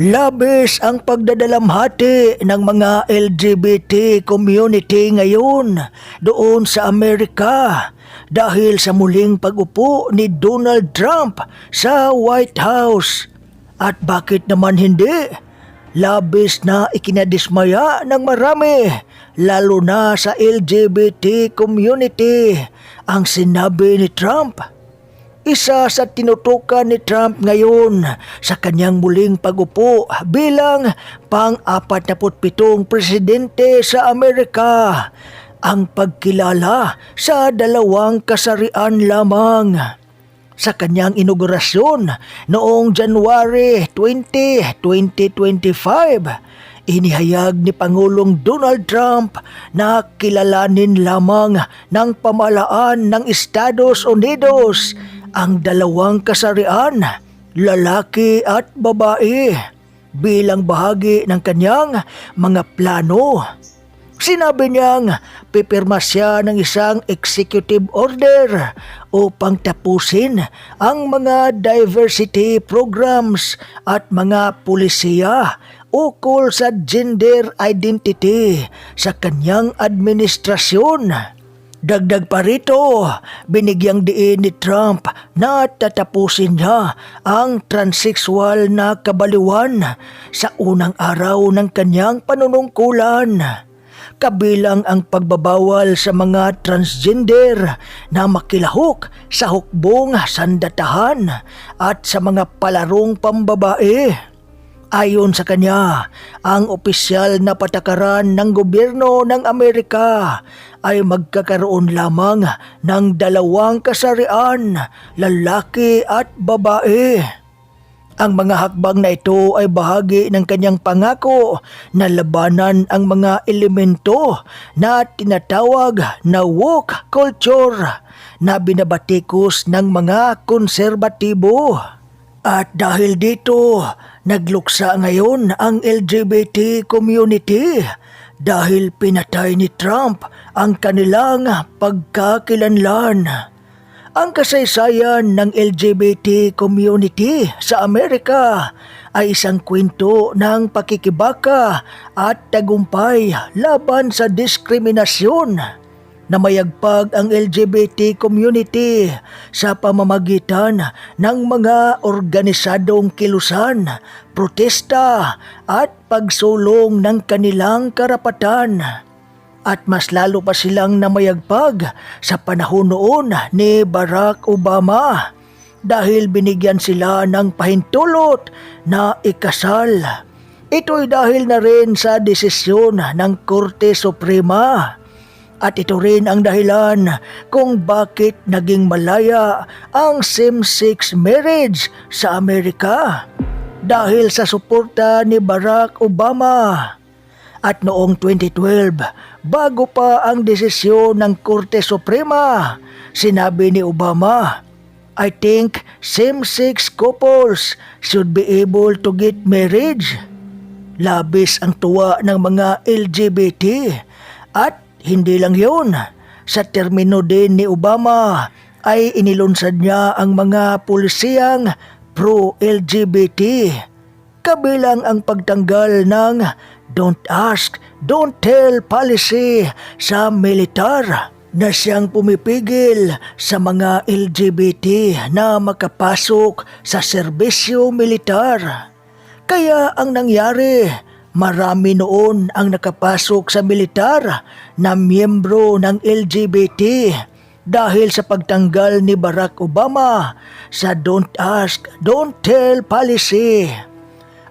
Labis ang pagdadalamhati ng mga LGBT community ngayon doon sa Amerika dahil sa muling pag-upo ni Donald Trump sa White House. At bakit naman hindi? Labis na ikinadismaya ng marami, lalo na sa LGBT community, ang sinabi ni Trump. Isa sa tinutukan ni Trump ngayon sa kanyang muling pagupo bilang pang-47 presidente sa Amerika ang pagkilala sa dalawang kasarian lamang. Sa kanyang inaugurasyon noong January 20, 2025, inihayag ni Pangulong Donald Trump na kilalanin lamang ng pamalaan ng Estados Unidos ang dalawang kasarian, lalaki at babae, bilang bahagi ng kanyang mga plano. Sinabi niyang pipirma siya ng isang executive order upang tapusin ang mga diversity programs at mga pulisiya ukol sa gender identity sa kanyang administrasyon. Dagdag pa rito, binigyang diin ni Trump na tatapusin niya ang transexual na kabaliwan sa unang araw ng kanyang panunungkulan. Kabilang ang pagbabawal sa mga transgender na makilahok sa hukbong sandatahan at sa mga palarong pambabae. Ayon sa kanya, ang opisyal na patakaran ng gobyerno ng Amerika ay magkakaroon lamang ng dalawang kasarian, lalaki at babae. Ang mga hakbang na ito ay bahagi ng kanyang pangako na labanan ang mga elemento na tinatawag na woke culture na binabatikos ng mga konserbatibo. At dahil dito, nagluksa ngayon ang LGBT community dahil pinatay ni Trump ang kanilang pagkakilanlan. Ang kasaysayan ng LGBT community sa Amerika ay isang kwento ng pakikibaka at tagumpay laban sa diskriminasyon na mayagpag ang LGBT community sa pamamagitan ng mga organisadong kilusan, protesta at pagsulong ng kanilang karapatan. At mas lalo pa silang namayagpag sa panahon noon ni Barack Obama dahil binigyan sila ng pahintulot na ikasal. Ito'y dahil na rin sa desisyon ng Korte Suprema at ito rin ang dahilan kung bakit naging malaya ang same-sex marriage sa Amerika. Dahil sa suporta ni Barack Obama. At noong 2012, bago pa ang desisyon ng Korte Suprema, sinabi ni Obama, I think same-sex couples should be able to get marriage. Labis ang tuwa ng mga LGBT at hindi lang yun. Sa termino din ni Obama ay inilunsad niya ang mga pulisiyang pro-LGBT. Kabilang ang pagtanggal ng Don't Ask, Don't Tell policy sa militar na siyang pumipigil sa mga LGBT na makapasok sa serbisyo militar. Kaya ang nangyari, Marami noon ang nakapasok sa militar na miyembro ng LGBT dahil sa pagtanggal ni Barack Obama sa Don't Ask, Don't Tell policy.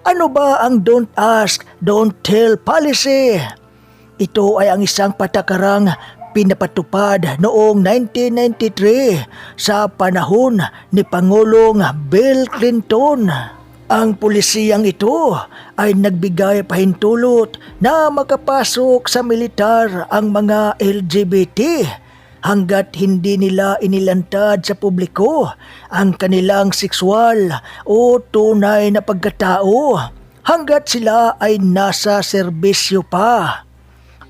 Ano ba ang Don't Ask, Don't Tell policy? Ito ay ang isang patakarang pinapatupad noong 1993 sa panahon ni Pangulong Bill Clinton. Ang pulisiyang ito ay nagbigay pahintulot na makapasok sa militar ang mga LGBT hanggat hindi nila inilantad sa publiko ang kanilang sexual o tunay na pagkatao hanggat sila ay nasa serbisyo pa.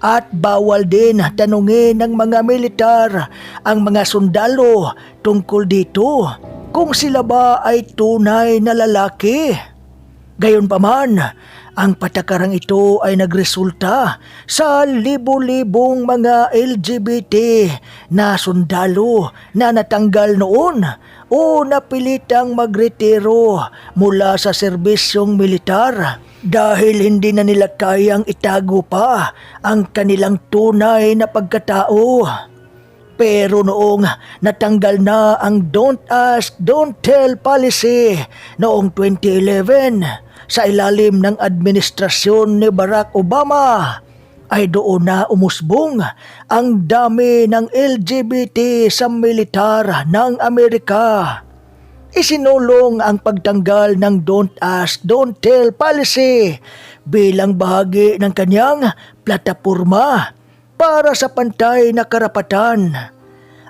At bawal din tanungin ng mga militar ang mga sundalo tungkol dito kung sila ba ay tunay na lalaki. Gayon pa man, ang patakarang ito ay nagresulta sa libo-libong mga LGBT na sundalo na natanggal noon o napilitang magretiro mula sa serbisyong militar dahil hindi na nila kayang itago pa ang kanilang tunay na pagkatao. Pero noong natanggal na ang Don't Ask, Don't Tell policy noong 2011 sa ilalim ng administrasyon ni Barack Obama, ay doon na umusbong ang dami ng LGBT sa militar ng Amerika. Isinulong ang pagtanggal ng Don't Ask, Don't Tell policy bilang bahagi ng kanyang plataporma para sa pantay na karapatan.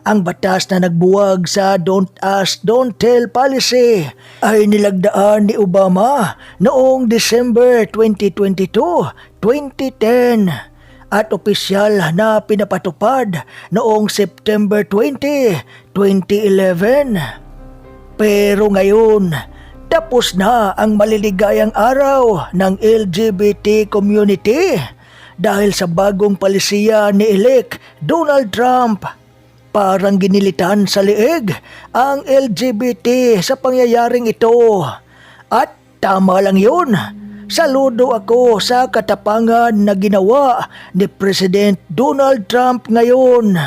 Ang batas na nagbuwag sa Don't Ask, Don't Tell policy ay nilagdaan ni Obama noong December 2022, 2010 at opisyal na pinapatupad noong September 20, 2011. Pero ngayon, tapos na ang maliligayang araw ng LGBT community dahil sa bagong palisiya ni elect Donald Trump. Parang ginilitan sa liig ang LGBT sa pangyayaring ito. At tama lang yun. Saludo ako sa katapangan na ginawa ni President Donald Trump ngayon.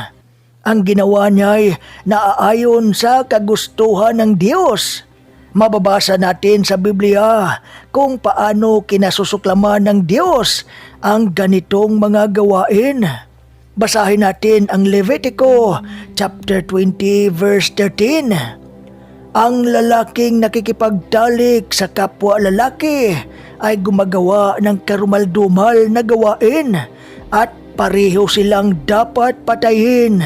Ang ginawa niya ay naaayon sa kagustuhan ng Diyos. Mababasa natin sa Biblia kung paano kinasusuklaman ng Diyos ang ganitong mga gawain. Basahin natin ang Levitico chapter 20 verse 13. Ang lalaking nakikipagtalik sa kapwa lalaki ay gumagawa ng karumaldumal na gawain at pareho silang dapat patayin.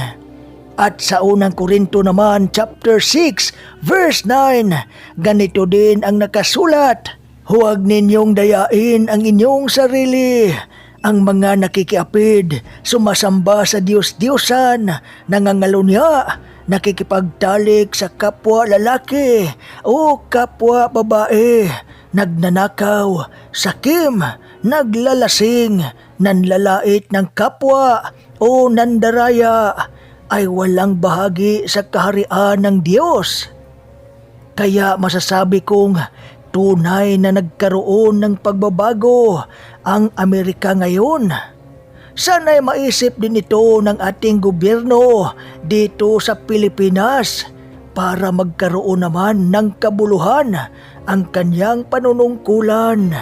At sa unang Korinto naman, chapter 6, verse 9, ganito din ang nakasulat, Huwag ninyong dayain ang inyong sarili. Ang mga nakikiapid, sumasamba sa Diyos-Diyosan, nangangalunya, nakikipagtalik sa kapwa lalaki o kapwa babae, nagnanakaw, sakim, naglalasing, nanlalait ng kapwa o nandaraya, ay walang bahagi sa kaharian ng Diyos. Kaya masasabi kong tunay na nagkaroon ng pagbabago ang Amerika ngayon. Sana'y maisip din ito ng ating gobyerno dito sa Pilipinas para magkaroon naman ng kabuluhan ang kanyang panunungkulan.